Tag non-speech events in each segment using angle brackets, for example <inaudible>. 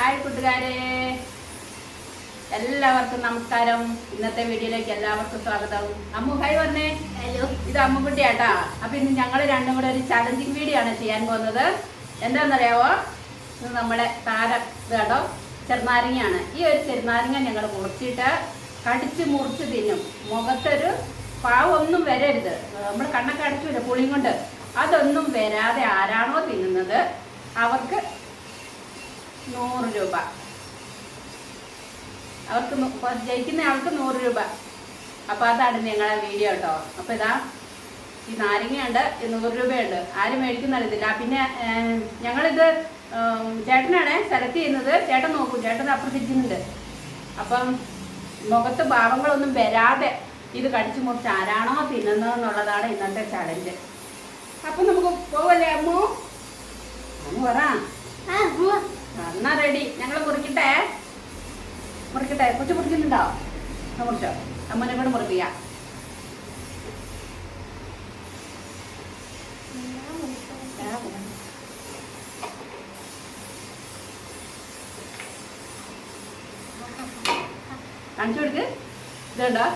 Hi കൂട്ടുകാരെ. എല്ലാവർക്കും നമസ്കാരം. ഇന്നത്തെ വീഡിയോയിലേക്ക് എല്ലാവർക്കും സ്വാഗതം. അമ്മു ഹായ് വന്നേ ഹലോ ഇത് അമ്മുക്കുട്ടിയാട്ടാ. അപ്പൊ ഇന്ന് ഞങ്ങൾ രണ്ടും കൂടെ ഒരു ചലഞ്ചിങ് വീഡിയോ ആണ് ചെയ്യാൻ പോകുന്നത്. എന്താണെന്നറിയാവോ? ഇത് നമ്മുടെ താര കേട്ടോ ചെറുനാരങ്ങയാണ്. ഈ ഒരു ചെറുനാരങ്ങ ഞങ്ങൾ മുറിച്ചിട്ട് കടിച്ച് മുറിച്ച് തിന്നും. മുഖത്തൊരു പാവൊന്നും വരരുത്. നമ്മൾ കണ്ണൊക്കെ അടച്ചു വരും പുളിയും കൊണ്ട്. അതൊന്നും വരാതെ ആരാണോ തിന്നുന്നത്? അവർക്ക് നൂറ് രൂപ. അവർക്ക് ജയിക്കുന്ന ആൾക്ക് നൂറ് രൂപ. അപ്പൊ അതാണ് ഞങ്ങളെ വീഡിയോ കേട്ടോ അപ്പൊ ഇതാ ഈ നാരങ്ങയുണ്ട് നൂറ് രൂപയുണ്ട്. ആരും മേടിക്കുന്ന അറിയത്തില്ല. പിന്നെ ഞങ്ങളിത് ചേട്ടനാണ് സെലക്ട് ചെയ്യുന്നത്. ചേട്ടൻ നോക്കും ചേട്ടൻ അപ്രസിക്കുന്നുണ്ട് അപ്പം മുഖത്ത് ഭാവങ്ങളൊന്നും വരാതെ ഇത് കടിച്ചു മുറിച്ച് ആരാണോ തിന്നുന്നതെന്നുള്ളതാണ് ഇന്നത്തെ ചലഞ്ച് അപ്പൊ നമുക്ക് പോവല്ലേ അമ്മു? അമ്മു. എന്നാ റെഡി ഞങ്ങൾ മുറിക്കട്ടെ? മുറിക്കട്ടെ. കൊച്ചു മുറിക്കുന്നുണ്ടോ? മുറിച്ചോ. അമ്മനെ കൂടെ മുറിപ്പിക്കാം. കാണിച്ചു കൊടുക്ക്. ഇതുണ്ടോ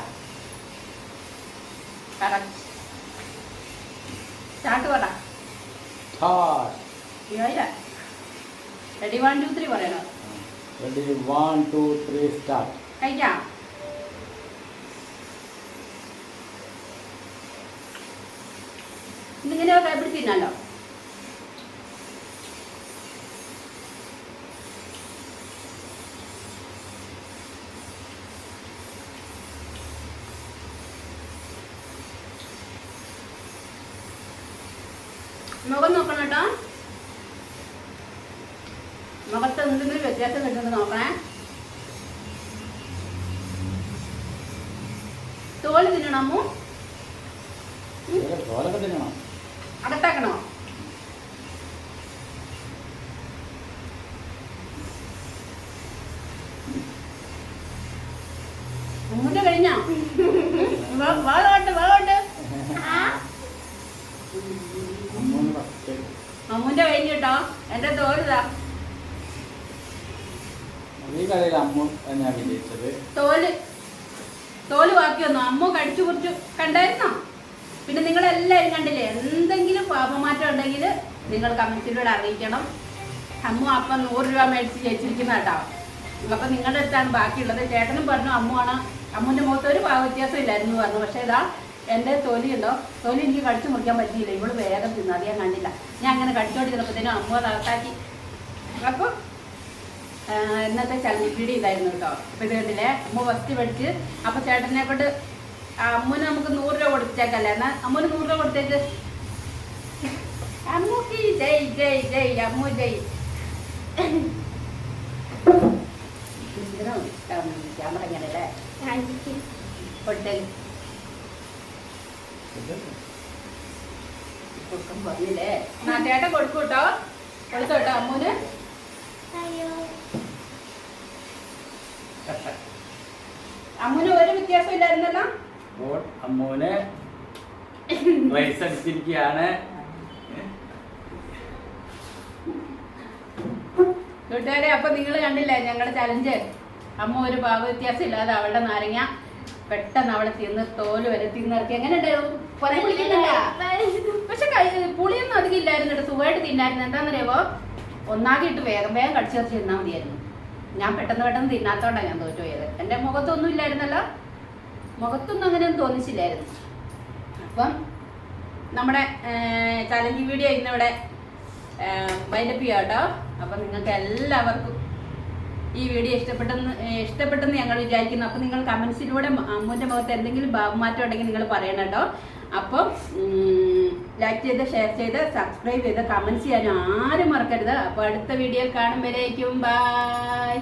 ചാട്ട് പറ. റെഡി വൺ ടു ത്രീ പറയണം. Ready one two three start കഴിക്കാം. ഇതിങ്ങനെ കൈപ്പിടി തിന്നാലോ മുഖം നോക്കണം കേട്ടോ. മുഖത്ത് എന്തെങ്കിലും വ്യത്യാസം കിട്ടുന്നത് നോക്കണേ. തോൽ തിന്നണമോ അകത്താക്കണോ? അമ്മൂന്റെ കഴിഞ്ഞോ? വേറോട്ട് വേറോട്ട്. അമ്മൂന്റെ കഴിഞ്ഞു കേട്ടോ എന്റെ തോലിതാ ഈ കളിയിൽ അമ്മു ഞാൻ വിജയിച്ചത് തോൽ. തോൽ ബാക്കി വന്നു. അമ്മ കടിച്ചു കുറിച്ചു കണ്ടായിരുന്നോ? പിന്നെ നിങ്ങൾ എല്ലാവരും കണ്ടില്ലേ? എന്തെങ്കിലും പാപമാറ്റം ഉണ്ടെങ്കിൽ നിങ്ങൾ കമ്മിറ്റിയിലൂടെ അറിയിക്കണം. അമ്മു അപ്പം നൂറ് രൂപ മേടിച്ച് ജയിച്ചിരിക്കുന്ന കേട്ടോ. അപ്പം നിങ്ങളുടെ അടുത്താണ് ബാക്കിയുള്ളത്. ചേട്ടനും പറഞ്ഞു അമ്മുവാണ് അമ്മുവിന്റെ മുഖത്ത് ഒരു വ്യത്യാസം ഇല്ലായിരുന്നു പറഞ്ഞു. പക്ഷേ ഇതാ എന്റെ തൊലി ഉണ്ടോ? തൊലി എനിക്ക് കടിച്ചു മുറിക്കാൻ പറ്റിയില്ല. ഇവൾ വേഗം തിന്നു. ഞാൻ കണ്ടില്ല. ഞാൻ അങ്ങനെ കടിച്ചോണ്ടിരുന്നപ്പോ അമ്മ തകർത്താക്കി അപ്പൊ ഇന്നത്തെ ചലഞ്ച് വീഡിയോ ഇതായിരുന്നു കേട്ടോ. അപ്പൊ ഇത് കണ്ടില്ലേ? അമ്മ ഫസ്റ്റ് പഠിച്ച്. അപ്പൊ ചേട്ടനെ കൊണ്ട് അമ്മന് നമുക്ക് നൂറ് രൂപ കൊടുത്തേക്കല്ലേ? എന്നാ അമ്മൂന് നൂറ് രൂപ കൊടുത്തേക്ക്. അമ്മൂക്ക് ജയ് ജയ് ജയ് അമ്മു ജയ്. ക്യാമറ. കൊടുത്തേക്ക് കൊടുക്കാൻ പറഞ്ഞില്ലേ? ചേട്ടൻ കൊടുക്കൂട്ടോ കൊടുത്തോട്ടോ അമ്മൂന് <laughs> അമ്മൂന് ഒരു വ്യത്യാസം ഇല്ലായിരുന്നല്ലോ? അമ്മൂന് പ്രൈസ് അടിച്ചിരിക്കുകയാണ് കൂട്ടുകാരെ അപ്പൊ നിങ്ങൾ കണ്ടില്ലേ ഞങ്ങളുടെ ചലഞ്ച് അമ്മ ഒരു ഭാഗ വ്യത്യാസം ഇല്ലാതെ അവളുടെ നാരങ്ങ പെട്ടെന്ന് അവളെ തിന്ന് തോൽ വരെ തിന്നിറക്കി. എങ്ങനെ ഉണ്ടായിരുന്നു? കുറെ കുളിക്കുന്നില്ല <laughs> പക്ഷെ പുളിയൊന്നും അധികം ഇല്ലായിരുന്നു കേട്ടോ. സുഖമായിട്ട് തിന്നായിരുന്നു. എന്താണെന്നറിയാവോ? ഒന്നാകെ ഇട്ട് വേഗം വേഗം കടിച്ചു കറിച്ച് തിന്നാൽ മതിയായിരുന്നു. ഞാൻ പെട്ടെന്ന് പെട്ടെന്ന് തിന്നാത്തോണ്ടാണ് ഞാൻ തോറ്റു പോയത് എന്റെ മുഖത്തൊന്നും ഇല്ലായിരുന്നല്ലോ? മുഖത്തൊന്നും അങ്ങനെയൊന്നും തോന്നിച്ചില്ലായിരുന്നു. അപ്പം നമ്മുടെ ചലഞ്ച് വീഡിയോ ഇന്നിവിടെ വൈൻഡപ്പ് ചെയ്യാം കേട്ടോ. അപ്പം നിങ്ങൾക്ക് എല്ലാവർക്കും ഈ വീഡിയോ ഇഷ്ടപ്പെട്ടെന്ന് ഇഷ്ടപ്പെട്ടെന്ന് ഞങ്ങൾ വിചാരിക്കുന്നു. അപ്പം നിങ്ങൾ കമൻസിലൂടെ അമ്മൂന്റെ മുഖത്ത് എന്തെങ്കിലും ഭാവമാറ്റം ഉണ്ടെങ്കിൽ നിങ്ങൾ പറയണം കേട്ടോ. അപ്പം ലൈക്ക് ചെയ്ത് ഷെയർ ചെയ്ത് സബ്സ്ക്രൈബ് ചെയ്ത് കമന്റ് ചെയ്യാൻ ആരും മറക്കരുത്. അപ്പോൾ അടുത്ത വീഡിയോയിൽ കാണുമ്പോഴേക്കും ബൈ